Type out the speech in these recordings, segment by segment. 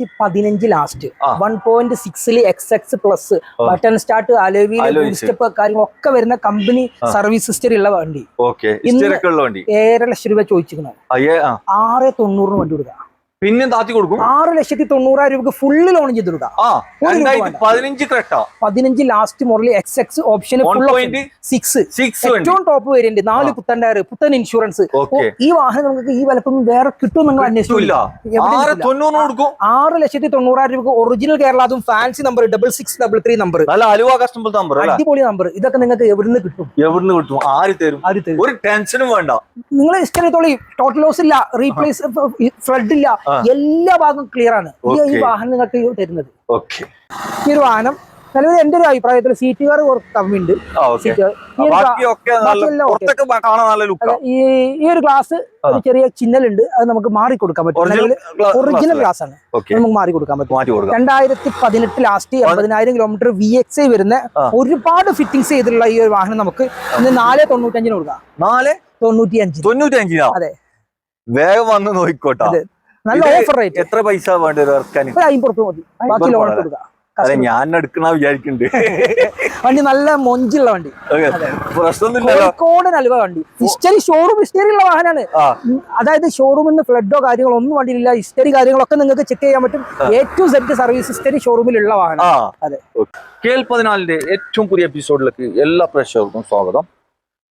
രണ്ടായിരത്തി പതിനഞ്ച് last. One point സിക്സിൽ X X plus button start അലോവിയിൽ. Step കാര്യങ്ങളൊക്കെ വരുന്ന കമ്പനി സർവീസ് ഹിസ്റ്ററി ഉള്ള വണ്ടി. ഓക്കെ ഇന്ന് ഏഴര ലക്ഷം രൂപ ചോദിച്ചിരിക്കുന്നത്. ആറ് തൊണ്ണൂറിന് വണ്ടി കൊടുക്കാം പിന്നെ താത്തി കൊടുക്കും. ആറ് ലക്ഷത്തി തൊണ്ണൂറായിരം രൂപക്ക് ഫുള്ള് ലോൺ ചെയ്ത് കൊടുക്കാം പതിനഞ്ച് ക്രെട്ട പതിനഞ്ച് last model X X option six ഏറ്റവും ടോപ്പ് വേരിയന്റ് നാല് പുത്തൻ ടയർ പുത്തൻ ഇൻഷുറൻസ് ഈ വാഹനം നമുക്ക് ഈ വിലക്കൊന്നും വേറെ കിട്ടും നിങ്ങൾ അന്വേഷിച്ചില്ല ആറ് ലക്ഷത്തി തൊണ്ണൂറായിരം രൂപ ഒറിജിനൽ കേരള അതും fancy number double six double three number Aluva customer number അടിപൊളി നമ്പർ ഇതൊക്കെ നിങ്ങൾക്ക് എവിടുന്ന് കിട്ടും? എവിടുന്ന് കിട്ടും? ആര് തരും? ആര് തരും? ഒരു ടെൻഷനും വേണ്ട. നിങ്ങൾ ഇഷ്ടം ടോട്ടൽ ലോസ് ഇല്ല റീപ്ലേസ് ഫ്ലഡ് ഇല്ല. എല്ലാ ഭാഗവും ക്ലിയർ ആണ്. ഈ- വാഹനം നിങ്ങൾക്ക് തരുന്നത്. ഈ ഒരു വാഹനം നിലവിൽ എന്റെ ഒരു അഭിപ്രായത്തിൽ സീറ്റുകാർ സീറ്റ് ഈ ഒരു ഗ്ലാസ് ഒരു ചെറിയ ചിഹ്നലുണ്ട് അത് നമുക്ക് മാറി കൊടുക്കാൻ പറ്റും ഒറിജിനൽ ഗ്ലാസ് ആണ്. നമുക്ക് മാറി കൊടുക്കാൻ പറ്റും രണ്ടായിരത്തി പതിനെട്ട് ലാസ്റ്റ് എൺപതിനായിരം കിലോമീറ്റർ വി എക്സ് ഐ വരുന്ന ഒരുപാട് ഫിറ്റിംഗ്സ് ചെയ്തിട്ടുള്ള ഈ ഒരു വാഹനം നമുക്ക് ഇന്ന് നാല് തൊണ്ണൂറ്റഞ്ചിന് കൊടുക്കാം. നാല്? തൊണ്ണൂറ്റി അഞ്ച് തൊണ്ണൂറ്റി അഞ്ചിനാ അതെ. വേഗം വന്ന് നോക്കിക്കോട്ടാ. നല്ല ഓഫർ റേറ്റ് എത്ര പൈസ വേണ്ടി ഇറക്കാൻ ഒരു അമ്പത് റുപ്യ മതി. ബാക്കി ലോൺ അതെ. കൊടുക്കാം. അതെ ഞാൻ എടുക്കണ വിചാരിക്കുന്നുണ്ട് വണ്ടി നല്ല മൊഞ്ചുള്ള വണ്ടി. കോഴിക്കോടൻ അലുവ വണ്ടി. ഹിസ്റ്ററി ഷോറൂം ഹിസ്റ്ററി ഉള്ള വാഹനമാണ് അതായത് ഷോറൂമിൽ നിന്ന് ഫ്ലഡോ കാര്യങ്ങളോ ഒന്നും വണ്ടിയില്ല ഹിസ്റ്ററി കാര്യങ്ങളൊക്കെ നിങ്ങൾക്ക് ചെക്ക് ചെയ്യാൻ പറ്റും. A to Z service history ഷോറൂമിലുള്ള വാഹനം. അതെ. കെ എൽ പതിനാലിന്റെ ഏറ്റവും പുതിയ എപ്പിസോഡിലേക്ക് എല്ലാ പ്രേക്ഷകർക്കും സ്വാഗതം.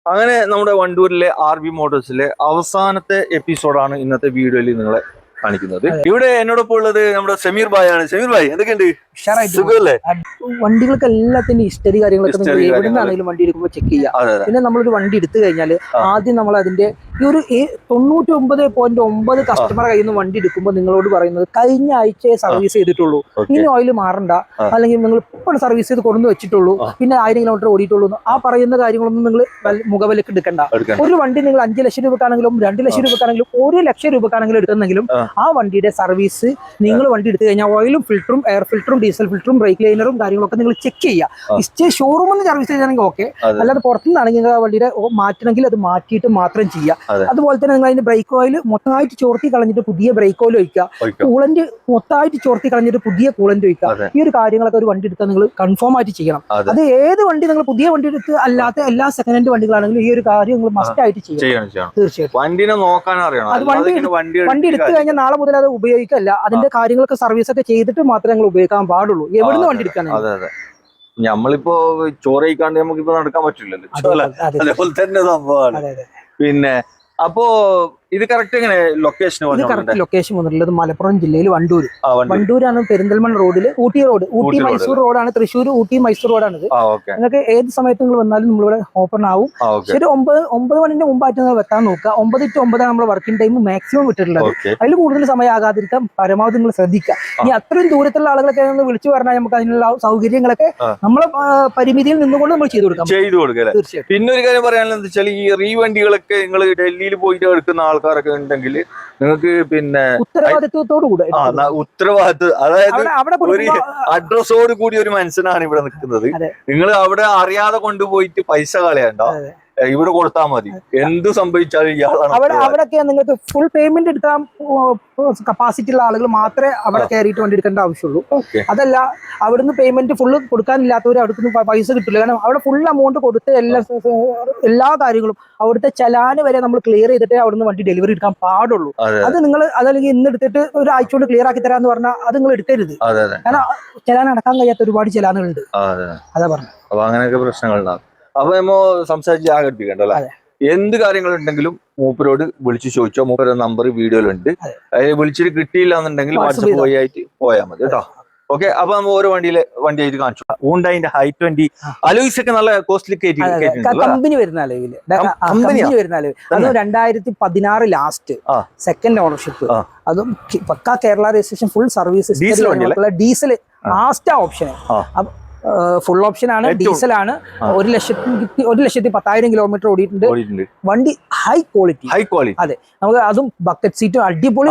അങ്ങനെ നമ്മുടെ വണ്ടൂരിലെ ആർ ബി മോട്ടോഴ്സിലെ അവസാനത്തെ എപ്പിസോഡാണ് ഇന്നത്തെ വീഡിയോയിൽ നിങ്ങളെ കാണിക്കുന്നത്. ഇവിടെ എന്നോടൊപ്പം ഉള്ളത് നമ്മുടെ സമീർ ഭായ് ആണ്. സമീർ ഭായ് എന്തൊക്കെയുണ്ട്? സുഖല്ലേ. സുഖമല്ലേ? വണ്ടികൾക്ക് എല്ലാത്തിന്റെ ഹിസ്റ്ററി കാര്യങ്ങളൊക്കെ നിങ്ങൾ History എവിടെ നിന്നാണെങ്കിലും വണ്ടി എടുക്കുമ്പോൾ ചെക്ക് ചെയ്യാം. പിന്നെ നമ്മളൊരു വണ്ടി എടുത്തു കഴിഞ്ഞാൽ ആദ്യം നമ്മൾ അതിന്റെ ഈ ഒരു തൊണ്ണൂറ്റി ഒമ്പത് പോയിന്റ് ഒമ്പത് കസ്റ്റമർ കയ്യിൽ നിന്ന് വണ്ടി എടുക്കുമ്പോൾ നിങ്ങളോട് പറയുന്നത് കഴിഞ്ഞ ആഴ്ചയെ സർവീസ് ചെയ്തിട്ടുള്ളൂ. ഇനി ഓയിൽ മാറണ്ട. അല്ലെങ്കിൽ നിങ്ങൾ ഇപ്പോൾ സർവീസ് ചെയ്ത് കൊണ്ടു വെച്ചിട്ടുള്ളൂ. പിന്നെ ആയിരം കിലോമീറ്റർ ഓടിയിട്ടുള്ളൂ ആ പറയുന്ന കാര്യങ്ങളൊന്നും നിങ്ങൾ മുഖവിലേക്ക് എടുക്കണ്ട. ഒരു വണ്ടി നിങ്ങൾ അഞ്ച് ലക്ഷം രൂപക്കാണെങ്കിലും രണ്ട് ലക്ഷം രൂപക്കാണെങ്കിലും ഒരു ലക്ഷം രൂപക്കാണെങ്കിലും എടുക്കുന്നെങ്കിലും ആ. വണ്ടിയുടെ സർവീസ് നിങ്ങൾ വണ്ടി എടുത്തു കഴിഞ്ഞാൽ ഓയിലും ഫിൽറ്ററും എയർ ഫിൽറ്ററും ഡീസൽ ഫിൽറ്ററും ബ്രേക്ക് ലൈനറും കാര്യങ്ങളൊക്കെ നിങ്ങൾ ചെക്ക് ചെയ്യുക. ഇസ്റ്റേ ഷോറൂമിൽ നിന്ന് സർവീസ് ചെയ്യുകയാണെങ്കിൽ ഓക്കെ. അല്ലാതെ പുറത്തുനിന്നാണെങ്കിൽ നിങ്ങൾ ആ വണ്ടിയുടെ മാറ്റണമെങ്കിൽ അത് മാറ്റിയിട്ട് മാത്രം ചെയ്യുക. അതെ. അതുപോലെ തന്നെ നിങ്ങൾ അതിന്റെ ബ്രേക്ക് ഓയിൽ മൊത്തമായിട്ട് ചോർത്തി കളഞ്ഞിട്ട് പുതിയ ബ്രേക്ക് ഓയിൽ ഒഴിക്കുക. കൂളന്റ് മൊത്തമായിട്ട് ചോർത്തി കളഞ്ഞിട്ട് പുതിയ കൂളന്റ് ഒഴിക്കുക. ഈ ഒരു കാര്യങ്ങളൊക്കെ ഒരു വണ്ടി എടുത്താൽ നിങ്ങൾ കൺഫേം ആയിട്ട് ചെയ്യണം. അത്. ഏത് വണ്ടി നിങ്ങൾ പുതിയ വണ്ടി എടുത്ത് അല്ലാത്ത എല്ലാ സെക്കൻഡ് ഹാൻഡ് വണ്ടികളാണെങ്കിലും ഈ ഒരു കാര്യം നിങ്ങൾ മസ്റ്റ് ആയിട്ട് ചെയ്യണം. തീർച്ചയായിട്ടും. വണ്ടിനെ നോക്കാൻ അറിയണം. അത് വണ്ടി വണ്ടി എടുത്തു കഴിഞ്ഞാൽ നാളെ മുതൽ അത് ഉപയോഗിക്കല്ല. അതിന്റെ കാര്യങ്ങളൊക്കെ സർവീസ് ഒക്കെ ചെയ്തിട്ട് മാത്രമേ ഞങ്ങൾ ഉപയോഗിക്കാൻ പാടുള്ളൂ. എവിടുന്ന് വണ്ടി എടുക്കാൻ അതെ അതെ. നമ്മളിപ്പോ ചോറയിക്കാണ്ട് നമുക്കിപ്പോ നടക്കാൻ പറ്റില്ലല്ലോ. അതേപോലെ തന്നെ സംഭവമാണ്. പിന്നെ അപ്പോ ഇത് കറക്റ്റ് എങ്ങനെ ലൊക്കേഷൻ ഇത് കറക്റ്റ് ലൊക്കേഷൻ വന്നിട്ടുള്ളത് മലപ്പുറം ജില്ലയിൽ വണ്ടൂർ വണ്ടൂരാണ് പെരിന്തൽമണ്ണ റോഡിൽ ഊട്ടി റോഡ്. ഊട്ടി മൈസൂർ റോഡാണ്. തൃശ്ശൂർ ഊട്ടി മൈസൂർ റോഡാണ് ഇത് നിങ്ങൾക്ക് ഏത് സമയത്ത് നിങ്ങൾ വന്നാലും നമ്മളിവിടെ ഓപ്പൺ ആവും. ശരി ഒമ്പത് ഒമ്പത് മണിന്റെ മുമ്പായിട്ട് നിങ്ങൾ വെക്കാൻ നോക്കുക. ഒമ്പത് ടു ഒമ്പതാണ് നമ്മുടെ വർക്കിംഗ് ടൈം മാക്സിമം വിട്ടിട്ടുള്ളത്. അതിൽ കൂടുതൽ സമയം ആകാതിരിക്കാൻ പരമാവധി നിങ്ങൾ ശ്രദ്ധിക്കുക. ഇനി അത്രയും ദൂരത്തുള്ള ആളുകളൊക്കെ നിങ്ങൾ വിളിച്ചു പറഞ്ഞാൽ നമുക്ക് അതിനുള്ള സൗകര്യങ്ങളൊക്കെ. നമ്മളെ പരിമിതിയിൽ നിന്നുകൊണ്ട് നമ്മൾ ചെയ്തു കൊടുക്കാം. ചെയ്തു കൊടുക്കാം പിന്നെ ഒരു കാര്യം പറയാനുള്ളത് വെച്ചാൽ ഈ റീ വണ്ടികളൊക്കെ നിങ്ങൾ ഡൽഹിയിൽ പോയിട്ട് എടുക്കുന്ന ആൾക്കാരൊക്കെ ഉണ്ടെങ്കിൽ നിങ്ങൾക്ക് പിന്നെ ഉത്തരവാദിത്വത്തോടു കൂടെ ആ അതായത് ഒരു അഡ്രസ്സോട് കൂടി ഒരു മനുഷ്യനാണ് ഇവിടെ നിൽക്കുന്നത്. നിങ്ങൾ അവിടെ അറിയാതെ കൊണ്ടുപോയിട്ട് പൈസ കളയണ്ട. ഇവിടെ കൊടുത്താൽ മതി. എന്ത് സംഭവിച്ചാലും ഇയാളാണ് അവിടെ അവിടെയൊക്കെ നിങ്ങൾക്ക് ഫുൾ പേയ്മെന്റ് എടുക്കാൻ കപ്പാസിറ്റി ഉള്ള ആളുകൾ മാത്രമേ അവിടെ കയറിയിട്ട് വണ്ടി എടുക്കേണ്ട ആവശ്യമുള്ളൂ. അതല്ല അവിടുന്ന് പേയ്മെന്റ് ഫുള്ള് കൊടുക്കാനില്ലാത്തവർ അവിടുന്ന് പൈസ കിട്ടില്ല. കാരണം അവിടെ ഫുൾ എമൗണ്ട് കൊടുത്ത് എല്ലാ എല്ലാ കാര്യങ്ങളും അവിടുത്തെ ചലാന് വരെ നമ്മൾ ക്ലിയർ ചെയ്തിട്ടേ അവിടുന്ന് വണ്ടി ഡെലിവറി എടുക്കാൻ പാടുള്ളൂ. അതെ നിങ്ങൾ അതല്ലെങ്കിൽ ഇന്ന് എടുത്തിട്ട് ആഴ്ച കൊണ്ട് ക്ലിയർ ആക്കി തരാന്ന് പറഞ്ഞാൽ അത് നിങ്ങൾ എടുക്കരുത്. കാരണം ചലാൻ അടക്കാൻ കഴിയാത്ത ഒരുപാട് ചലാനുകളുണ്ട്. അതെ അതാ. പറഞ്ഞു അപ്പൊ അങ്ങനെയൊക്കെ പ്രശ്നങ്ങളുണ്ടാവും. അപ്പൊ നമ്മ സംസാരിച്ച് ആഘടിപ്പിക്കണ്ടല്ലേ. എന്ത് കാര്യങ്ങളുണ്ടെങ്കിലും മൂപ്പരോട് വിളിച്ചു ചോദിച്ചോ. മൂപ്പരുടെ നമ്പർ വീഡിയോയിലുണ്ട്. അതെ. അതിൽ വിളിച്ചിട്ട് കിട്ടിയില്ല എന്നുണ്ടെങ്കിൽ വാട്സപ്പ് പോയി വഴി ആയിട്ട് പോയാൽ മതി കേട്ടോ. ഓക്കെ അപ്പൊ നമ്മൾ ഓരോ വണ്ടിയിലെ വണ്ടി ആയിട്ട് കാണിച്ചു ഊണ്ടായിന്റെ ഹൈ ട്വന്റി. അലോയിസ് ഒക്കെ നല്ല കോസ്റ്റ്ലി കമ്പനി വരുന്ന അലോയിൽ കമ്പനി വരുന്ന അലോയിൽ അത് രണ്ടായിരത്തി പതിനാറ് ലാസ്റ്റ്. സെക്കൻഡ് ഓണർഷിപ്പ് അതും പക്കാ Kerala registration full service diesel last option. Full option ആണ്. ഏറ്റവും- ഡീസൽ ആണ്. ആ. ഒരു ലക്ഷത്തി ഒരു ലക്ഷത്തി പത്തായിരം കിലോമീറ്റർ ഓടിയിട്ടുണ്ട്. വണ്ടി ഹൈ ക്വാളിറ്റി ഹൈ ക്വാളിറ്റി അതെ. നമുക്ക് അതും ബക്കറ്റ് സീറ്റും അടിപൊളി.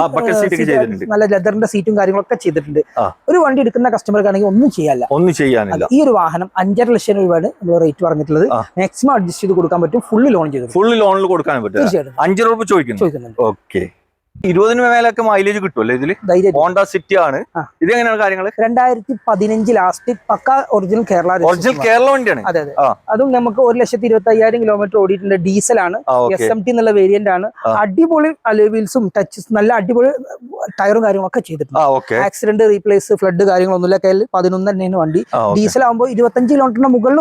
നല്ല ലെതറിന്റെ സീറ്റും കാര്യങ്ങളൊക്കെ ചെയ്തിട്ടുണ്ട്. ഒരു വണ്ടി എടുക്കുന്ന കസ്റ്റമർക്കാണെങ്കിൽ ഒന്നും ചെയ്യാല്ല ഒന്നും ചെയ്യാനില്ല. ഈ ഒരു വാഹനം അഞ്ചര ലക്ഷം രൂപയാണ് നമ്മൾ റേറ്റ് പറഞ്ഞിട്ടുള്ളത്. മാക്സിമം അഡ്ജസ്റ്റ് ചെയ്ത് കൊടുക്കാൻ പറ്റും. ഫുള്ള് ലോൺ ചെയ്ത്. ഫുള്ള് ലോണിൽ കൊടുക്കാൻ പറ്റും. തീർച്ചയായിട്ടും. അഞ്ചു രൂപ ചോദിക്കുന്നു. ചോദിക്കുന്നുണ്ട്. ഓക്കെ ഇരുപതിന് മേലൊക്കെ മൈലേജ് കിട്ടുമല്ലേ ഇതിൽ? ഹോണ്ട സിറ്റി ആണ്. ഇത് എങ്ങനെയാണ് കാര്യങ്ങൾ രണ്ടായിരത്തി പതിനഞ്ച് ലാസ്റ്റ് പക്ക ഒറിജിനൽ കേരള ഒറിജിനൽ കേരള വണ്ടിയാണ്. അതെ അതെ. അതും നമുക്ക് ഒരു ലക്ഷത്തി ഇരുപത്തി അയ്യായിരം കിലോമീറ്റർ ഓടിയിട്ടുണ്ട് ഡീസലാണ് ആണ് എസ് എം ടി എന്നുള്ള വേരിയന്റ് ആണ്. അടിപൊളി അലോവീൽസും ടച്ചസ് നല്ല അടിപൊളി ടയറും കാര്യങ്ങളൊക്കെ ചെയ്തിട്ടുണ്ട്. ആക്സിഡന്റ് റീപ്ലേസ് ഫ്ലഡ് കാര്യങ്ങളൊന്നുമില്ല. കയ്യിൽ പതിനൊന്ന് തന്നെയാണ് വണ്ടി. ഡീസൽ ആകുമ്പോൾ ഇരുപത്തഞ്ച് കിലോമീറ്ററിന് മുകളിൽ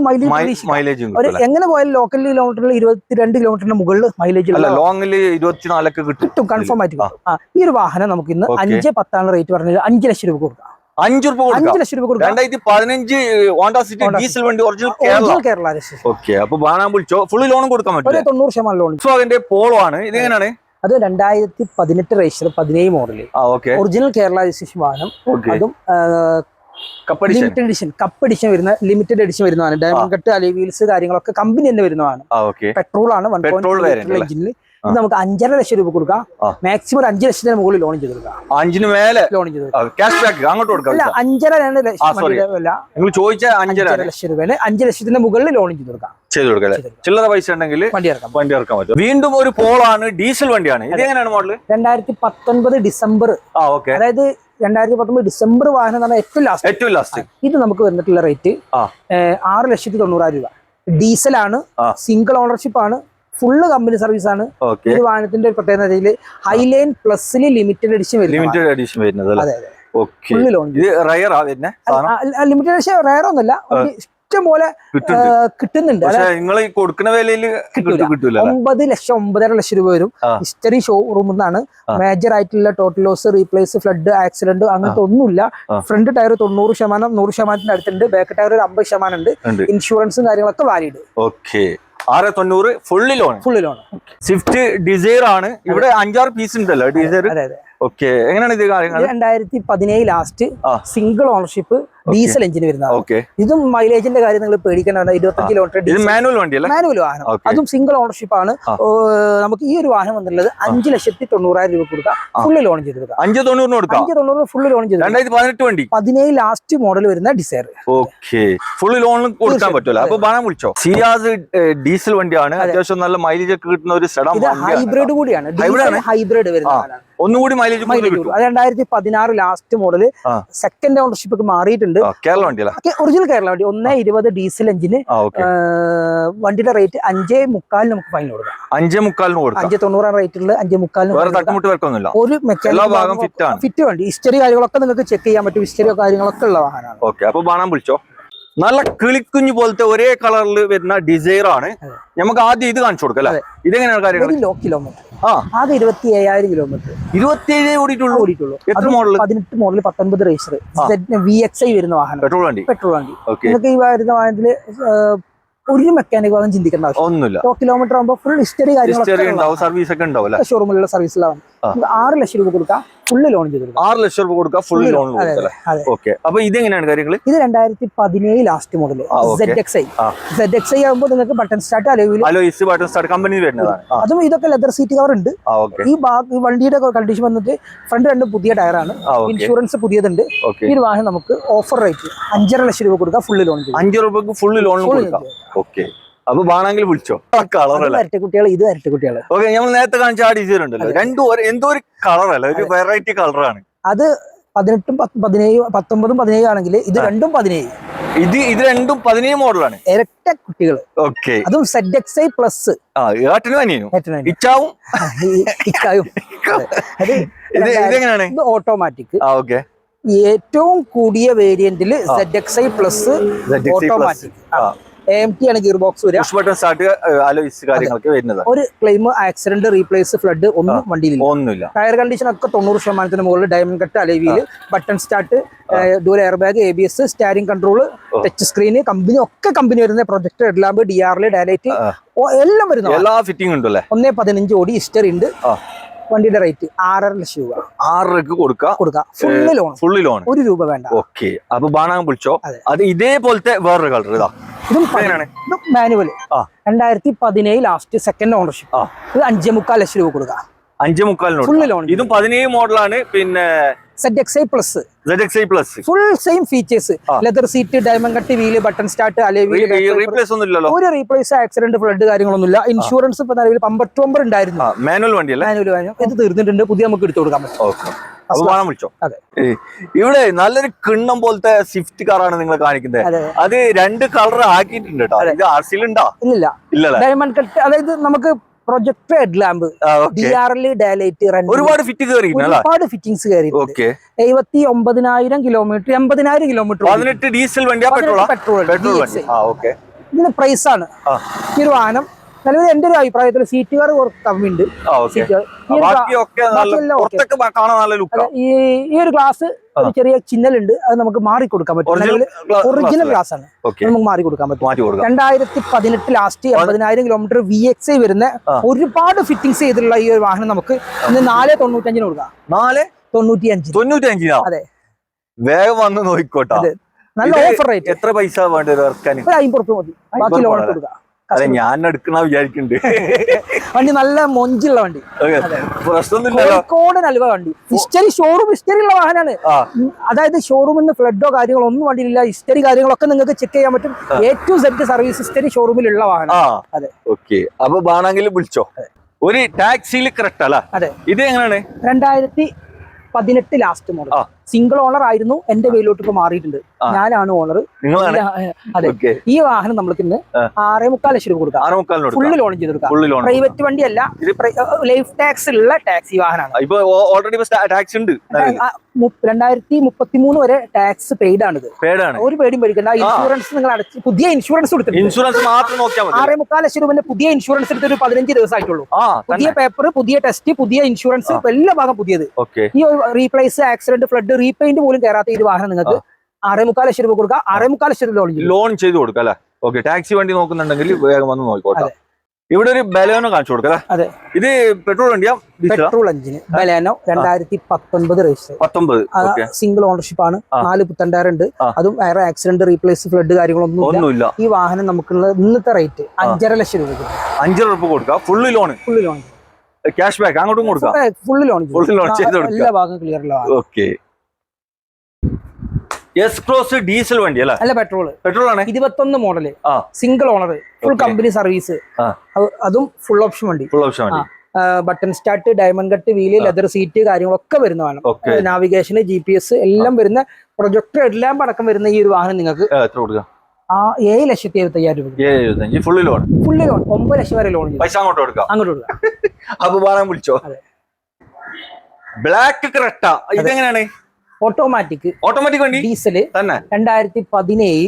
മൈലേജ് ഒരു എങ്ങനെ പോയാലും ലോക്കൽ കിലോമീറ്ററിൽ ഇരുപത്തിരണ്ട് കിലോമീറ്ററിന് മുകളിൽ മൈലേജ് ലോങ്ങിൽ ഇരുപത്തിനാലൊക്കെ കിട്ടും. കൺഫേം ആയിട്ട് ഈ ഒരു വാഹനം നമുക്ക് ഇന്ന്. അഞ്ച് പത്താണ് റേറ്റ് പറഞ്ഞത്. അഞ്ച് ലക്ഷം രൂപ കൊടുക്കാം. അഞ്ചു രൂപ അഞ്ച് ലക്ഷം രൂപ കൊടുക്കാം. രണ്ടായിരത്തി പതിനഞ്ച് ഹോണ്ട സിറ്റി ഡീസൽ വണ്ടി ഒറിജിനൽ കേരള കേരള ഓക്കെ അപ്പൊ ബാണാൻ വിളിച്ചോ ഫുള്ള് ലോണും കൊടുക്കാൻ പറ്റും തൊണ്ണൂറ് ശതമാനം ലോൺ സോ അതിന്റെ പോളോ ആണ്. ഇത് എങ്ങനെയാണ്? അത് രണ്ടായിരത്തി പതിനെട്ട് രജിസ്റ്റർ പതിനേഴ് മോഡൽ ഒറിജിനൽ കേരള രജിസ്ട്രേഷൻ വാഹനം. അതും ലിമിറ്റഡ് എഡിഷൻ കപ്പ് എഡിഷൻ വരുന്ന ലിമിറ്റഡ് എഡിഷൻ വരുന്നതാണ് ഡയമണ്ട് കട്ട് അലി വീൽസ് കാര്യങ്ങളൊക്കെ കമ്പനി തന്നെ വരുന്നതാണ് പെട്രോൾ ആണ് വൺ പോയിന്റ്? എഞ്ചിനിൽ ഇത് നമുക്ക് അഞ്ചര ലക്ഷം രൂപ കൊടുക്കാം. മാക്സിമം അഞ്ചു ലക്ഷത്തിന് മുകളിൽ ലോൺ ചെയ്ത് കൊടുക്കാം. അഞ്ചിന് മേലെ. ലോൺ ചെയ്ത് അങ്ങോട്ട് കൊടുക്കാം അല്ല അഞ്ചര രണ്ട് ലക്ഷം sorry. നിങ്ങൾ ചോദിച്ച അഞ്ചര അഞ്ചര ലക്ഷം രൂപ അഞ്ച് ലക്ഷത്തിന്റെ മുകളിൽ ലോൺ ചെയ്ത് കൊടുക്കാം. ചെയ്ത് കൊടുക്കാം അല്ലേ? ചെയ്ത് കൊടുക്കാം. ചില്ലറ പൈസ ഉണ്ടെങ്കിൽ വണ്ടി ഇറക്കാം വണ്ടി ഇറക്കാൻ പറ്റും. വീണ്ടും ഒരു പോളാണ് ഡീസൽ വണ്ടിയാണ്. ഇത് എങ്ങനെയാണ് മോഡൽ രണ്ടായിരത്തി പത്തൊൻപത് ഡിസംബർ. ആ ഓക്കെ. അതായത് രണ്ടായിരത്തി പത്തൊമ്പത് ഡിസംബർ വാഹനം എന്ന് പറഞ്ഞാൽ ഏറ്റവും ലാസ്റ്റ്. ഏറ്റവും ലാസ്റ്റ്. ഇത് നമുക്ക് വന്നിട്ടുള്ള റേറ്റ്. ആറ് ലക്ഷത്തി തൊണ്ണൂറായിരം രൂപ. ഡീസലാണ് ആണ് സിംഗിൾ ഓണർഷിപ്പ് ആണ് ഫുള്ള് കമ്പനി സർവീസ് ആണ്. ഒരു ഈ വാഹനത്തിന്റെ പ്രത്യേകത ഹൈലൈൻ പ്ലസിൽ ലിമിറ്റഡ് എഡിഷൻ ലിമിറ്റഡ് എഡിഷൻ വരുന്നത് ലിമിറ്റഡ് എഡിഷൻ റയർ ഒന്നുമല്ല. ഇഷ്ടം പോലെ കിട്ടുന്നുണ്ട്. നിങ്ങൾ കൊടുക്കുന്ന വിലയിൽ ഒമ്പത് ലക്ഷം ഒമ്പതര ലക്ഷം രൂപ വരും. ഹിസ്റ്ററി ഷോറൂമിൽ നിന്നാണ്. മേജർ ആയിട്ടുള്ള total loss replace flood accident അങ്ങനത്തെ ഒന്നുമില്ല. ഫ്രണ്ട് ടയർ തൊണ്ണൂറ് ശതമാനം നൂറ് ശതമാനത്തിന്റെ അടുത്തുണ്ട്. ബാക്ക് ടയർ ഒരു അമ്പത് ശതമാനം ഉണ്ട്. ഇൻഷുറൻസും കാര്യങ്ങളൊക്കെ വാലിഡ് ഓക്കെ ആറ് തൊണ്ണൂറ് fully loan full loan Swift Dzire ആണ്. ഇവിടെ അഞ്ചാറ് പീസ് ഉണ്ടല്ലോ ഡിസൈർ അതെ അതെ. ഓക്കെ. എങ്ങനെയാണ് ഇത് കാര്യങ്ങൾ രണ്ടായിരത്തി പതിനേഴ് last single ownership diesel engine വരുന്നത് ഓക്കെ. ഇതും മൈലേജിന്റെ കാര്യം നിങ്ങൾ പേടിക്കേണ്ട ഇരുപത്തഞ്ച് കിലോമീറ്റർ മാനുവൽ വണ്ടിയല്ലേ? മാനുവൽ വാഹനം. അതും സിംഗിൾ ഓണർഷിപ്പ് ആണ്. നമുക്ക് ഈ ഒരു വാഹനം വന്നുള്ളത് അഞ്ച് ലക്ഷത്തി തൊണ്ണൂറായിരം രൂപ കൊടുക്കാം. ഫുള്ള് ലോൺ ചെയ്ത് കൊടുക്കാം. അഞ്ച് തൊണ്ണൂറിന് കൊടുക്കാം? അഞ്ച് തൊണ്ണൂറ് ഫുള്ള് ലോൺ ചെയ്ത്. രണ്ടായിരത്തി പതിനെട്ട് വണ്ടി? പതിനേഴ് ലാസ്റ്റ് മോഡൽ വരുന്ന ഡിസൈർ ഓക്കെ. ഫുള്ള് ലോൺ കൊടുക്കാൻ പറ്റില്ല പറ്റുമല്ലോ അപ്പൊ പണം വിളിച്ചോ? സിയാസ് ഡീസൽ വണ്ടിയാണ്. അത്യാവശ്യം നല്ല മൈലേജ് ഒക്കെ കിട്ടുന്ന ഒരു ഹൈബ്രിഡ് കൂടിയാണ്. ഹൈബ്രിഡ് വരുന്ന. ഒന്നുകൂടി മൈലേജ് അത് രണ്ടായിരത്തി പതിനാറ് ലാസ്റ്റ് മോഡൽ സെക്കൻഡ് ഓണർഷിപ്പ് മാറിയിട്ടുണ്ട്. കേരള വണ്ടി ഒറിജിനൽ കേരള വണ്ടി. ഒന്നേ ഇരുപത് ഡീസൽ എഞ്ചിന് വണ്ടിയുടെ റേറ്റ് അഞ്ചേ മുക്കാലിന് നമുക്ക് ഫൈൻ കൊടുക്കാം. അഞ്ചേ മുക്കാലിന് കൊടുക്കാം. അഞ്ച് തൊണ്ണൂറാം റേറ്റ് ഉള്ളത്. അഞ്ചേ മുക്കാലിന് ഒരു fit ഫിറ്റ് വണ്ടി. ഹിസ്റ്ററി കാര്യങ്ങളൊക്കെ നിങ്ങൾക്ക് ചെക്ക് ചെയ്യാൻ പറ്റും. ഹിസ്റ്ററിയോ കാര്യങ്ങളൊക്കെ ഉള്ള വാഹനമാണ്. ഓക്കെ അപ്പൊ ബാണം വിളിച്ചോ. നല്ല കിളിക്കുഞ്ഞു പോലത്തെ ഒരേ കളറിൽ വരുന്ന ഡിസൈർ ആണ്. നമുക്ക് ആദ്യം ഇത് കാണിച്ചു കൊടുക്കാം അല്ലേ? ഇതെങ്ങനെയാണ് കാര്യങ്ങൾ? കിലോമീറ്റർ ആ. ആകെ ഇരുപത്തി ഏഴായിരം കിലോമീറ്റർ ഇരുപത്തിയേഴ് ഓടിയിട്ടുള്ളൂ? ഓടിയിട്ടുള്ളൂ. എത്ര മോഡൽ പതിനെട്ട് മോഡൽ പത്തൊൻപത് റേസർ വി എക്സ് ഐ വരുന്ന വാഹനം. പെട്രോൾ വണ്ടി. പെട്രോൾ വണ്ടി. നിങ്ങൾക്ക് ഈ വരുന്ന വാഹനത്തിൽ ഒരു മെക്കാനിക് ഭാഗം ചിന്തിക്കേണ്ട ആവശ്യം ഒന്നുമില്ല. കിലോമീറ്റർ ആകുമ്പോൾ ഫുൾ ഹിസ്റ്ററി അല്ലെ? ഷോറൂമിലുള്ള സർവീസിലാണ്. ആറ് ലക്ഷം രൂപ കൊടുക്കാം. ഫുള്ള് ലോൺ ചെയ്തു കൊടുക്കാം ആറ് ലക്ഷം രൂപ കൊടുക്കുക ഫുള്ള് ലോൺ ഓക്കെ അപ്പൊ ഇതെങ്ങനെയാണ് കാര്യങ്ങൾ ഇത് രണ്ടായിരത്തി പതിനേഴ് last model. Z X I Z X I ആകുമ്പോൾ നിങ്ങൾക്ക് button start is button start company വരുന്നതാണ്. അതും ഇതൊക്കെ ലെതർ സീറ്റ് കവർ ഉണ്ട്. ഈ വണ്ടിയുടെ കണ്ടീഷൻ വന്നിട്ട് ഫ്രണ്ട് രണ്ട് പുതിയ ടയറാണ് ഇൻഷുറൻസ് പുതിയതുണ്ട്. ഈ ഒരു വാഹനം നമുക്ക് ഓഫർ റേറ്റ് അഞ്ചര ലക്ഷം രൂപ കൊടുക്കാം ഫുള്ള് ലോൺ അഞ്ചു രൂപക്ക് ഫുള്ള് ലോൺ കൊടുക്കാം. ഓക്കെ അപ്പൊ വേണമെങ്കിൽ വിളിച്ചോ? ഇത് കുട്ടികൾ ഓക്കെ നമ്മൾ നേരത്തെ കാണിച്ച ആ ഡിസൈൻ ഉണ്ടല്ലോ. രണ്ടും എന്തോ ഒരു കളർ അല്ല? ഒരു വെറൈറ്റി കളറാണ് അത് പതിനെട്ടും പതിനേഴ് പത്തൊമ്പതും പതിനേഴ് ആണെങ്കിൽ ഇത് രണ്ടും പതിനേഴ്. ഇത് ഇത് രണ്ടും പതിനേഴ് മോഡലാണ് ഇരട്ട കുട്ടികൾ ഓക്കെ അതും സെഡ് എക്സ് ഐ പ്ലസ് ഇച്ചാവും? ഇത് ഓട്ടോമാറ്റിക് ഓക്കെ ഏറ്റവും കൂടിയ വേരിയന്റിൽ Z X I plus automatic M T ആണ് ഗിയർ ബോക്സ് വരിക ബട്ടൺ സ്റ്റാർട്ട് അലോയിസ് കാര്യങ്ങളൊക്കെ വരുന്നത്. ഒരു ക്ലെയിം ആക്സിഡന്റ് റീപ്ലേസ് ഫ്ലഡ് ഒന്നും വണ്ടിയിലില്ല. ഒന്നുമില്ല. ടയർ കണ്ടീഷൻ ഒക്കെ തൊണ്ണൂറ് ശതമാനത്തിന് മുകളിൽ diamond cut അലവിയിൽ button start dual air bag A B S steering control touch screen company ഒക്കെ കമ്പനി വരുന്ന project headlamp D R daylight എല്ലാം വരുന്നു എല്ലാ ഫിറ്റിംഗ് ഉണ്ടല്ലേ? ഒന്നേ പതിനഞ്ച് ഓടി ഹിസ്റ്ററി ഉണ്ട്. വണ്ടിയുടെ റേറ്റ് ആറര ലക്ഷം രൂപ. ആറരക്ക് കൊടുക്കാം? കൊടുക്കാം. ഫുള്ള് ലോൺ ഫുള്ളി ലോൺ ഒരു രൂപ വേണ്ട. ഓക്കെ. അപ്പൊ ബാണാൻ വിളിച്ചോ? അത്. ഇതേപോലത്തെ വേറൊരു കളർ ഇതാ. ഇതും എങ്ങനെയാണ്? മാനുവൽ. രണ്ടായിരത്തി പതിനേഴ് ലാസ്റ്റ് സെക്കൻഡ് ഓണർഷിപ്പ് ഇത് അഞ്ചേ മുക്കാൽ ലക്ഷം രൂപ കൊടുക്കാം. അഞ്ചേ മുക്കാലിനോട് ഫുള്ള് ലോൺ ഇതും പതിനേഴ് മോഡലാണ് പിന്നെ Z X I plus Z X I plus full same features leather seat diamond cut wheel button start replace ഒരു റീപ്ലേസ് ആക്സിഡന്റ് ഫ്ലഡ് കാര്യങ്ങളൊന്നുമില്ല. ഇൻഷുറൻസ് ഇപ്പൊ നിലവിൽ ഉണ്ടായിരുന്നു. മാനുവൽ വണ്ടി മാനുവൽ ഇത് തീർന്നിട്ടുണ്ട്. പുതിയ നമുക്ക് എടുത്തു കൊടുക്കാൻ പറ്റും. വിളിച്ചോ? ഇവിടെ നല്ലൊരു കിണ്ണം പോലത്തെ സ്വിഫ്റ്റ് കാറാണ് നിങ്ങൾ കാണിക്കുന്നത്. അത്. രണ്ട് കളർ ആക്കിയിട്ടുണ്ട് കേട്ടോ ഇത് ഇല്ല ഇല്ലല്ലേ. ഡയമണ്ട് കട്ട് അതായത് നമുക്ക് projector head lamp D. R L daylight ഒരുപാട് ഫിറ്റ് കയറി ഒരുപാട് ഫിറ്റിംഗ്സ് കയറി ഓക്കെ എഴുപത്തി ഒമ്പതിനായിരം കിലോമീറ്റർ എൺപതിനായിരം കിലോമീറ്റർ പതിനെട്ട് ഡീസൽ പെട്രോൾ പെട്രോൾ വണ്ടി ഓക്കെ ഇതിന് പ്രൈസാണ് ഈ ഒരു വാഹനം നിലവിൽ എന്റെ ഒരു അഭിപ്രായത്തിൽ സീറ്റുകാർ കമ്മിണ്ട് ഈ ഈ ഒരു ഗ്ലാസ് ഒരു ചെറിയ ചിഹ്നലുണ്ട് അത് നമുക്ക് മാറി കൊടുക്കാൻ പറ്റും ഒറിജിനൽ ഗ്ലാസ് ആണ്. നമുക്ക് മാറി കൊടുക്കാൻ പറ്റും രണ്ടായിരത്തി പതിനെട്ട് ലാസ്റ്റ് എൺപതിനായിരം കിലോമീറ്റർ വി എക്സ് ഐ വരുന്ന ഒരുപാട് ഫിറ്റിംഗ്സ് ചെയ്തിട്ടുള്ള ഈ ഒരു വാഹനം നമുക്ക് ഇന്ന് നാല് തൊണ്ണൂറ്റഞ്ചിന് കൊടുക്കാം. നാല്? തൊണ്ണൂറ്റി അഞ്ചിന് അതെ. വേഗം വന്ന് നോക്കിക്കോട്ടെ. നല്ല ഓഫർ റേറ്റ് എത്ര പൈസ വേണ്ടി ഇറക്കാൻ ഒരു അമ്പത് റുപ്യ മതി. ബാക്കി ലോൺ കൊടുക്കാം. അതെ ഞാൻ എടുക്കണ വിചാരിക്കുന്നുണ്ട് വണ്ടി നല്ല മൊഞ്ചുള്ള വണ്ടി. Okay. അലുവ വണ്ടി. ഹിസ്റ്ററി ഷോറൂം ഹിസ്റ്ററി ഉള്ള വാഹനമാണ് അതായത് ഷോറൂമിൽ നിന്ന് ഫ്ലഡോ കാര്യങ്ങളോ ഒന്നും വണ്ടിയില്ല ഹിസ്റ്ററി കാര്യങ്ങളൊക്കെ നിങ്ങൾക്ക് ചെക്ക് ചെയ്യാൻ പറ്റും. A to Z service history ഷോറൂമിൽ ഉള്ള വാഹനം. അതെ. ഓക്കെ. അപ്പൊ വേണമെങ്കിൽ വിളിച്ചോ. ഒരു ടാക്സിയിൽ കറക്റ്റ് അല്ല? അതെ. ഇത് എങ്ങനെയാണ്? രണ്ടായിരത്തി പതിനെട്ട് ലാസ്റ്റ് മോഡൽ. സിംഗിൾ ഓണർ ആയിരുന്നു എന്റെ പേരിലോട്ട് ഇപ്പൊ മാറിയിട്ടുണ്ട്. ഞാനാണ് ഓണർ. അതെ. ഈ വാഹനം നമ്മൾ ഇന്ന്. ആറേ മുക്കാൽ ലക്ഷം രൂപ കൊടുക്കാം. ഫുള്ള് ലോൺ ചെയ്ത് കൊടുക്കാം. പ്രൈവറ്റ് വണ്ടിയല്ല അല്ല ലൈഫ് ടാക്സ് ഉള്ള ടാക്സി വാഹനമാണ്. ഓൾറെഡി ടാക്സ് ഉണ്ട്. രണ്ടായിരത്തി മുപ്പത്തി മൂന്ന് വരെ ടാക്സ് പെയ്ഡ് ആണിത് ആണ് ഒരു പേടിയും പേടിക്കണ്ട. ഇൻഷുറൻസ് നിങ്ങൾ അടച്ച് പുതിയ ഇൻഷുറൻസ് കൊടുത്തിട്ടുണ്ട്. ഇൻഷുറൻസ് മാത്രം നോക്കിയാൽ മതി. ആറേ മുക്കാൽ ലക്ഷം രൂപന്റെ പുതിയ ഇൻഷുറൻസ് എടുത്തിട്ട് ഒരു പതിനഞ്ച് ദിവസം ആയിട്ടുള്ളൂ പുതിയ പേപ്പർ പുതിയ ടെസ്റ്റ് പുതിയ ഇൻഷുറൻസ് എല്ലാ ഭാഗം പുതിയത്. ഈ റീപ്ലേസ് ആക്സിഡന്റ് ഫ്ലഡ് റീപെയിന്റ് പോലും കയറാത്ത ഈ ഒരു വാഹനം നിങ്ങൾക്ക് അരമുക്കാൽ മുക്കാൽ ലക്ഷം രൂപ കൊടുക്കുക അരമുക്കാൽ മുക്കാൽ ലക്ഷം രൂപ ലോൺ ചെയ്ത്. കൊടുക്കുക അല്ലെ? ഓക്കെ ടാക്സി വണ്ടി നോക്കുന്നുണ്ടെങ്കിൽ വേഗം വന്ന് നോക്കിക്കോട്ടെ. ഇവിടെ ഒരു ബലേനോ കാണിച്ചു കൊടുക്കാം അല്ലേ? അതെ. ഇത് പെട്രോൾ വണ്ടിയാ? പെട്രോൾ എഞ്ചിന് ബലേനോ രണ്ടായിരത്തി പത്തൊൻപത് രജിസ്റ്റർ പത്തൊമ്പത് സിംഗിൾ ഓണർഷിപ്പ് ആണ്. നാല് പുത്തൻടാറുണ്ട് ഉണ്ട് അതും വേറെ ആക്സിഡന്റ് റീപ്ലേസ് ഫ്ലഡ് കാര്യങ്ങളൊന്നും ഇല്ല ഒന്നുമില്ല. ഈ വാഹനം നമുക്കുള്ള ഇന്നത്തെ റേറ്റ് അഞ്ചര ലക്ഷം രൂപ അഞ്ചര രൂപ കൊടുക്കാം. Full loan full loan cash back അങ്ങോട്ടും കൊടുക്കാം. ഫുള്ള് ലോൺ ഫുള്ള് ലോൺ ചെയ്ത് കൊടുക്കുക. എല്ലാ ഭാഗം clear okay S cross diesel വണ്ടി അല്ലേ അല്ല പെട്രോൾ പെട്രോൾ ആണ് ഇരുപത്തൊന്ന് model single owner full company service അതും ഫുൾ ഓപ്ഷൻ വണ്ടി. ഫുൾ ഓപ്ഷൻ വണ്ടി. Button start diamond cut wheel leather seat കാര്യങ്ങളൊക്കെ വരുന്നതാണ് നാവിഗേഷന് ജി പി എസ് എല്ലാം വരുന്ന പ്രൊജക്ടർ എല്ലാം അടക്കം വരുന്ന ഈ ഒരു വാഹനം നിങ്ങൾക്ക് എത്ര കൊടുക്കാം? ആ ഏഴ് ലക്ഷത്തി എഴുപത്തി അയ്യായിരം രൂപ ഫുള്ള് ലോൺ ഫുള്ള് ലോൺ ഒമ്പത് ലക്ഷം വരെ ലോൺ പൈസ അങ്ങോട്ട് കൊടുക്കാം. അങ്ങോട്ട് കൊടുക്കാം. അപ്പൊ വിളിച്ചോ. ബ്ലാക്ക് ക്രട്ട ഇതെങ്ങനെയാണ്? ഓട്ടോമാറ്റിക് ഓട്ടോമാറ്റിക് വണ്ടി? ഡീസൽ തന്നെ. രണ്ടായിരത്തി പതിനേഴ്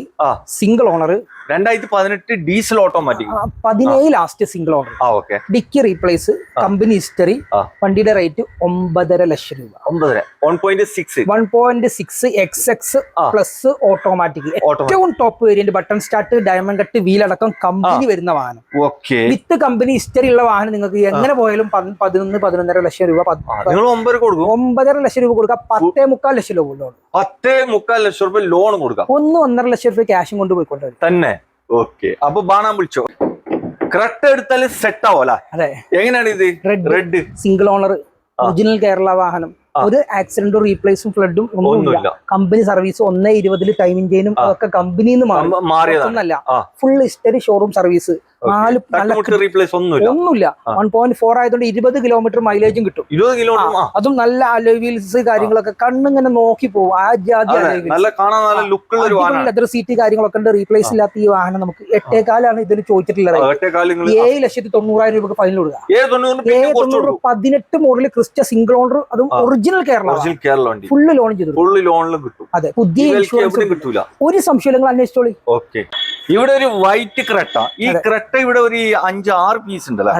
സിംഗിൾ ഓണർ രണ്ടായിരത്തി പതിനെട്ട് ഡീസൽ ഓട്ടോമാറ്റിക്. പതിനേഴ് last single owner okay dickey replace company history. വണ്ടിയുടെ റേറ്റ് ഒമ്പതര ലക്ഷം രൂപ. ഒമ്പതര. One point six one point six X X plus automatic ഏറ്റവും top variant button start diamond cut wheel അടക്കം കമ്പനി വരുന്ന വാഹനം. ഓക്കെ വിത്ത് കമ്പനി ഹിസ്റ്ററി ഉള്ള വാഹനം നിങ്ങൾക്ക് എങ്ങനെ പോയാലും പതി- പതിനൊന്ന് പതിനൊന്നര ലക്ഷം രൂപ പത്ത്- നിങ്ങൾ ഒമ്പത് കൊടുക്കും. ഒമ്പതര ലക്ഷം രൂപ കൊടുക്കുക പത്തേ മുക്കാൽ ലക്ഷം രൂപ ലോൺ പത്തേ മുക്കാൽ ലക്ഷം രൂപ ലോൺ കൊടുക്കാം. ഒന്ന് ഒന്നര ലക്ഷം രൂപ ക്യാഷും കൊണ്ട് പോയിക്കൊണ്ടുവരും. തന്നെ. ഓക്കെ അപ്പൊ ബാണാൻ വിളിച്ചോ? ക്രട്ട് എടുത്താൽ സെറ്റ് ആവോ അതെ. എങ്ങനെയാണ് ഇത്? Red red single owner original Kerala വാഹനം. ഒരു ആക്സിഡന്റും റീപ്ലേസും ഫ്ലഡും ഒന്നും ഇല്ല കമ്പനി സർവീസ് ഒന്നേ ഇരുപതിൽ ടൈമിംഗ് ഒക്കെ. അതൊക്കെ കമ്പനിന്ന് മാറി. മ- മാറിയതാണ്. ഒന്നല്ല ആ. ഫുൾ ഹിസ്റ്ററി ഷോറൂം സർവീസ് നാല് റീപ്ലേസ് ഒന്നുമില്ല. ഒന്നുമില്ല. വൺ പോയിന്റ് ഫോർ ആയതുകൊണ്ട് ഇരുപത് കിലോമീറ്റർ മൈലേജും കിട്ടും. ഇരുപത് കിലോമീറ്റർ അതും നല്ല അലോവീൽസ് കാര്യങ്ങളൊക്കെ കണ്ണിങ്ങനെ നോക്കി പോകും ആ. ജാതി ലെതർ സീറ്റ് കാര്യങ്ങളൊക്കെ ഉണ്ട്. റീപ്ലേസ് ഇല്ലാത്ത ഈ വാഹനം നമുക്ക് എട്ടേക്കാലാണ് ഇതിൽ ചോദിച്ചിട്ടുള്ളത്. ഏഴ് ലക്ഷത്തി തൊണ്ണൂറായിരം രൂപ ഫൈനൽ കൊടുക്കുക. ഏഴ് തൊണ്ണൂറ് പതിനെട്ട് മോഡൽ ക്രിസ്റ്റ സിംഗിൾ ഓണർ അതും ഒറിജിനൽ കേരള ഫുള്ള് ലോൺ ചെയ്തു ഫുള്ള് ലോണിലും കിട്ടും. അതെ പുതിയ ഇവർക്ക് ഇൻഷുറൻസ് കിട്ടൂല. ഒരു സംശയം നിങ്ങൾ അന്വേഷിച്ചോളി. ഓക്കെ ഇവിടെ ഒരു വൈറ്റ് ക്രെട്ട. ഈ ക്രട്ട ഇവിടെ ഒരു അഞ്ച് ആറ് പീസ് ഉണ്ടല്ലോ?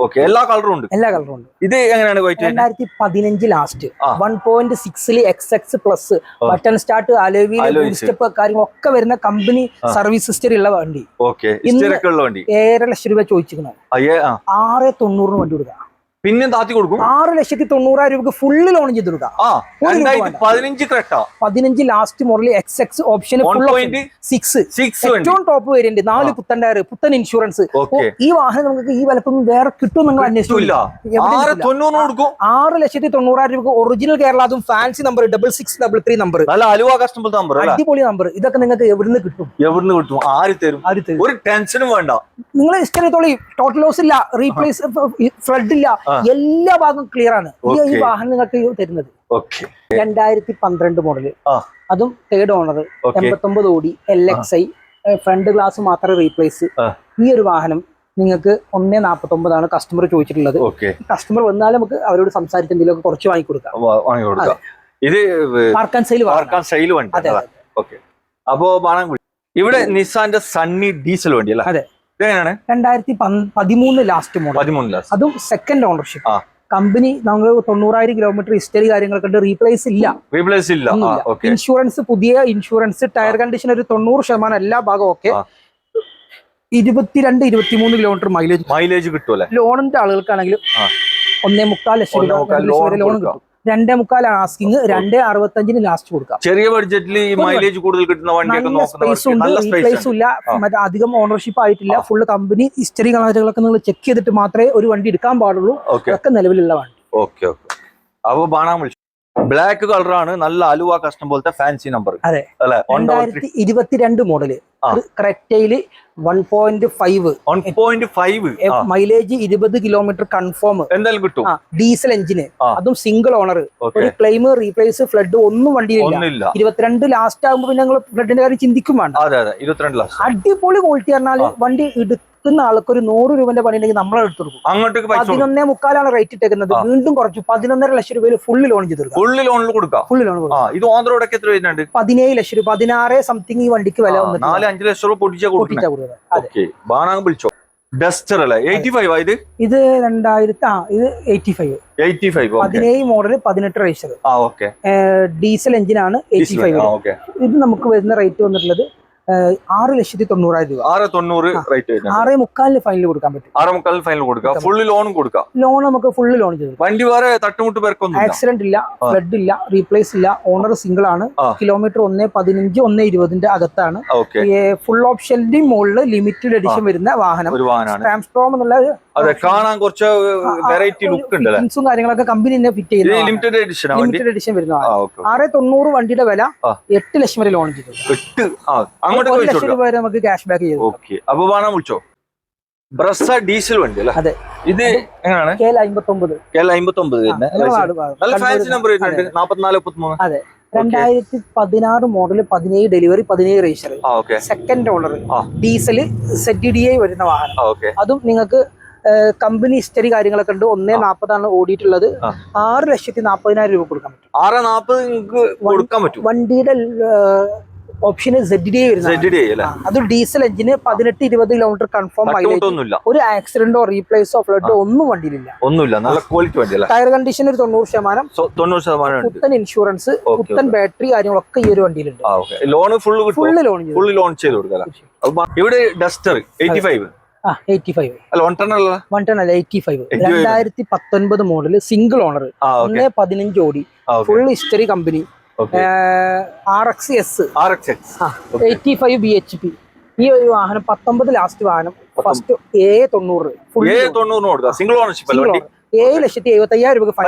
ഓക്കെ എല്ലാ കളറും ഉണ്ട്. എല്ലാ കളറും ഉണ്ട്. ഇത് എങ്ങനെയാണ് വൈറ്റ് രണ്ടായിരത്തി പതിനഞ്ച് ലാസ്റ്റ്. വൺ പോയിന്റ് സിക്സിൽ X X plus. Button start അലോവിയിൽ Alloys. Step കാര്യങ്ങളൊക്കെ വരുന്ന കമ്പനി സർവീസ് ഹിസ്റ്ററി ഉള്ള വണ്ടി. ഓക്കെ വണ്ടി. ഏഴര ലക്ഷം രൂപ ചോദിച്ചിരിക്കുന്നത്. ആ. ആറ് തൊണ്ണൂറിന് വണ്ടി കൊടുക്കുക. പിന്നെ താത്തി കൊടുക്കും? ആറ് ലക്ഷത്തി തൊണ്ണൂറായിരം രൂപക്ക് ഫുള്ള് ലോൺ ചെയ്ത് കൊടുക്കാം പതിനഞ്ച് ക്രെട്ട പതിനഞ്ച് last model X X option six ഏറ്റവും ടോപ്പ് വേരിയന്റ് നാല്. പുത്തൻ ടയർ പുത്തൻ ഇൻഷുറൻസ് ഈ വാഹനം നമുക്ക് ഈ വലപ്പം വേറെ കിട്ടും നിങ്ങൾ അന്വേഷിച്ചില്ല ആറ് ലക്ഷത്തി തൊണ്ണൂറായിരം രൂപ ഒറിജിനൽ കേരള അതും fancy number double six double three number Aluva customer number അടിപൊളി നമ്പർ ഇതൊക്കെ നിങ്ങൾക്ക് എവിടുന്ന് കിട്ടും? എവിടുന്ന് കിട്ടും? ആര് തരും? ആദ്യത്തെ ഒരു ടെൻഷനും വേണ്ട. നിങ്ങൾ ഇഷ്ടത്തോളം ടോട്ടൽ ലോസ് ഇല്ല റീപ്ലേസ് ഫ്ലഡ് ഇല്ല. എല്ലാ ഭാഗവും ക്ലിയർ ആണ്. ഈ- വാഹനം നിങ്ങൾക്ക് തരുന്നത്. രണ്ടായിരത്തി പന്ത്രണ്ട് മോഡൽ അതും തേർഡ് ഓണർ എൺപത്തൊമ്പത് ഓടി L X I front glass മാത്രം റീപ്ലേസ് ഈ ഒരു വാഹനം നിങ്ങൾക്ക് ഒന്നേ നാപ്പത്തൊമ്പതാണ് കസ്റ്റമർ ചോദിച്ചിട്ടുള്ളത്. കസ്റ്റമർ വന്നാൽ നമുക്ക് അവരോട് സംസാരിച്ച് എന്തെങ്കിലുമൊക്കെ കുറച്ച് വാങ്ങിക്കൊടുക്കാം ഇത് പാർക്കാൻ വണ്ടി അപ്പോ ഇവിടെ നിസാന്റെ സണ്ണി ഡീസൽ വണ്ടി അല്ലേ? അതെ. രണ്ടായിരത്തി പതിമൂന്ന് ലാസ്റ്റ് മോഡൽ അതും സെക്കൻഡ് ഓണർഷിപ്പ് കമ്പനി നമ്മൾ തൊണ്ണൂറായിരം കിലോമീറ്റർ ഹിസ്റ്ററി കാര്യങ്ങളൊക്കെ ഉണ്ട്. റീപ്ലേസ് ഇല്ല. റീപ്ലേസ് ഇല്ല. ഇൻഷുറൻസ് പുതിയ ഇൻഷുറൻസ് ടയർ കണ്ടീഷൻ ഒരു തൊണ്ണൂറ് ശതമാനം എല്ലാ ഭാഗവും ഒക്കെ. ഇരുപത്തിരണ്ട് ഇരുപത്തിമൂന്ന് കിലോമീറ്റർ മൈലേജ് മൈലേജ് കിട്ടുമല്ലേ ലോണിന്റെ ആളുകൾക്കാണെങ്കിൽ ആ. ഒന്നേ മുക്കാൽ ലക്ഷം ലോൺ കിട്ടും. രണ്ടേ മുക്കാൽ ആസ്കിങ് രണ്ടേ അറുപത്തഞ്ചിന് ലാസ്റ്റ് കൊടുക്കാം. ചെറിയ ബഡ്ജറ്റിൽ ഈ മൈലേജ് കൂടുതൽ കിട്ടുന്ന വണ്ടിയൊക്കെ മറ്റേ അധികം ഓണർഷിപ്പ് ആയിട്ടില്ല. ഫുൾ ഫുള്ള് കമ്പനി ഹിസ്റ്ററി കളറുകളൊക്കെ നിങ്ങൾ ചെക്ക് ചെയ്തിട്ട് മാത്രമേ ഒരു വണ്ടി എടുക്കാൻ പാടുള്ളൂ. ഒക്കെ നിലവിലുള്ള വണ്ടി. ഓക്കെ ഓക്കെ അപ്പൊ ബാണാൻ വിളിച്ചു ബ്ലാക്ക് കളറാണ് നല്ല അലുവ കസ്റ്റം പോലത്തെ ഫാൻസി നമ്പർ അതെ. അല്ലെ? രണ്ടായിരത്തി ഇരുപത്തിരണ്ട് മോഡൽ ആ. ക്രെറ്റയിൽ വൺ പോയിന്റ് ഫൈവ് മൈലേജ് ഇരുപത് കിലോമീറ്റർ കൺഫേം എന്തായാലും കിട്ടും. ഡീസൽ എഞ്ചിന് അതും സിംഗിൾ ഓണർ ഒരു ക്ലെയിം റീപ്ലേസ് ഫ്ലഡ് ഒന്നും വണ്ടിയിലില്ല. ഇരുപത്തിരണ്ട് ലാസ്റ്റ് ആകുമ്പോൾ പിന്നെ ഞങ്ങൾ ഫ്ലഡിന്റെ കാര്യം ചിന്തിക്കും വേണ്ട. അടിപൊളി ക്വാളിറ്റി പറഞ്ഞാൽ വണ്ടി എടുക്കുന്ന ആൾക്ക് ഒരു നൂറ് രൂപന്റെ പണി ഉണ്ടെങ്കിൽ നമ്മളെ എടുത്തു കൊടുക്കും. പതിനൊന്നേ മുക്കാലാണ് റേറ്റ് ഇട്ടേക്കുന്നത്. വീണ്ടും കുറച്ച്. പതിനൊന്നര ലക്ഷം രൂപയിൽ ഫുള്ള് ലോൺ ചെയ്ത് ഫുള്ള് ലോണിൽ കൊടുക്കാം. ഫുള്ള് ലോൺ ഇത് ഓൺ എത്ര വരുന്നുണ്ട്? പതിനേഴ് ലക്ഷം രൂപ. പതിനാറ് സംതിങ് ഈ വണ്ടിക്ക് വില ആ, വന്നിട്ട് നാല് അഞ്ച് ലക്ഷം രൂപ പൊട്ടിച്ചാ കൊടുക്കുന്നത് വിളിച്ചോ ഡസ്റ്റർ അല്ലേ? എയ്റ്റി ഫൈവ് ഇത്? ഇത് രണ്ടായിരത്തി ആ ഇത് എയ്റ്റി ഫൈവ് എയ്റ്റി ഫൈവ് പതിനേഴ് മോഡൽ പതിനെട്ട് ഓക്കെ ഡീസൽ എഞ്ചിനാണ് എയ്റ്റി ഫൈവ് ഇത് നമുക്ക് വരുന്ന റേറ്റ് വന്നിട്ടുള്ളത് ആറ് ലക്ഷത്തി തൊണ്ണൂറായിരം രൂപ. ആറ് തൊണ്ണൂറ്. റേറ്റ് ആറേ മുക്കാലിന് ഫൈനൽ കൊടുക്കാൻ പറ്റും. ആറ് മുക്കാലിന് ഫൈനൽ കൊടുക്കാം. ഫുള്ള് ലോൺ കൊടുക്കാം. ലോൺ നമുക്ക് ഫുള്ള് ലോൺ ചെയ്തു വണ്ടി വേറെ തട്ടുമുട്ട് പേർക്കൊന്നും ആക്സിഡന്റ് ഇല്ല ബ്ലഡ് ഫ്ലഡ് ഇല്ല റീപ്ലേസ് ഇല്ല ഓണർ സിംഗിൾ ആണ്. കിലോമീറ്റർ ഒന്നേ പതിനഞ്ച് ഒന്നേ ഇരുപതിന്റെ അകത്താണ്. ഫുൾ ഓപ്ഷന്റെ മുകളിൽ ലിമിറ്റഡ് എഡിഷൻ വരുന്ന വാഹനം. ട്രാൻസ്ഫോം എന്നുള്ള അതെ കാണാൻ കുറച്ച് വെറൈറ്റി ലുക്ക് ഉണ്ട് ഫിറ്റിംഗ്സും കാര്യങ്ങളൊക്കെ കമ്പനി തന്നെ ഫിറ്റ് ചെയ്യുന്നത് ചെയ്യുന്ന ലിമിറ്റഡ് എഡിഷൻ ലിമിറ്റഡ് എഡിഷൻ വരുന്ന ആറ് തൊണ്ണൂറ് വണ്ടിയുടെ വില. എട്ട് ലക്ഷം വരെ ലോൺ ചെയ്തു. എട്ട് ഒരു വെച്ച് ലക്ഷം രൂപ വരെ നമുക്ക് ക്യാഷ് ബാക്ക് ചെയ്തു ഓക്കെ അപ്പൊ വേണം വിളിച്ചോ ബ്രസ ഡീസൽ വണ്ടി അല്ലേ അതെ. ഇത് എങ്ങനെയാണ്? കെ എൽ നല്ല ഫാൻസി നമ്പർ വരുന്നുണ്ട്. നാപ്പത്തിനാല് മുപ്പത്തിമൂന്ന്? രണ്ടായിരത്തി പതിനാറ് മോഡൽ പതിനേഴ് ഡെലിവറി പതിനേഴ് രജിസ്റ്റർ സെക്കൻഡ് ആ. ഡീസൽ സെറ്റ് ഡി ഐ വരുന്ന വാഹനം. അതും നിങ്ങൾക്ക് കമ്പനി ഹിസ്റ്ററി കാര്യങ്ങളൊക്കെ ഉണ്ട്. ഒന്നേ നാൽപ്പതാണ് ഓടിയിട്ടുള്ളത്. ആറ് ലക്ഷത്തി നാൽപ്പതിനായിരം രൂപ കൊടുക്കാൻ പറ്റും. ആറ് നാപ്പത് നിങ്ങൾക്ക് കൊടുക്കാൻ പറ്റും. വണ്ടിയുടെ ഓപ്ഷന് സെഡ് ഡി അത് ഡീസൽ എഞ്ചിന് പതിനെട്ട് ഇരുപത് കിലോമീറ്റർ കൺഫേം ഒരു ആക്സിഡന്റോ റീപ്ലേസോ ഫ്ലഡോ ഒന്നും വണ്ടിയിലില്ല. ഒന്നുമില്ല. നല്ല ക്വാളിറ്റി വണ്ടി ടയർ കണ്ടീഷൻ ഒരു തൊണ്ണൂറ് ശതമാനം. തൊണ്ണൂറ് ശതമാനം പുത്തൻ ഇൻഷുറൻസ് പുത്തൻ ബാറ്ററി കാര്യങ്ങളൊക്കെ ഈ ഒരു വണ്ടിയിലുണ്ട്. Loan full full loan full loan ചെയ്ത്. കൊടുക്കാം? ഇവിടെ ഡസ്റ്റർ എയ്റ്റി ഫൈവ് ആ എയ്റ്റി ഫൈവ് അല്ല വൺ ടെൻ അല്ല വൺ ടെൻ അല്ല എയ്റ്റി ഫൈവ് 85. രണ്ടായിരത്തി പത്തൊൻപത് മോഡൽ സിംഗിൾ ഓണർ ഒന്നേ പതിനഞ്ച് ഓടി. Full history company R X S. R X X eighty five B H P. ഈ ഒരു വാഹനം പത്തൊമ്പത് ലാസ്റ്റ് വാഹനം ഫസ്റ്റ് ഏ തൊണ്ണൂറ്. സിംഗിൾ ഓണർഷിപ്പ് ഏഴ് ലക്ഷത്തി എഴുപത്തി അയ്യായിരം രൂപ ഫൈൻ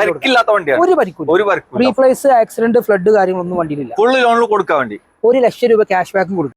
ഒരു പരിക്കൂല റീപ്ലേസ് ആക്സിഡന്റ് ഫ്ലഡ് കാര്യങ്ങളൊന്നും വണ്ടിയിലില്ല. ഫുൾ ലോണിൽ കൊടുക്കാൻ വേണ്ടി. ഒരു ലക്ഷം രൂപ ക്യാഷ് ബാക്കും കൊടുക്കും.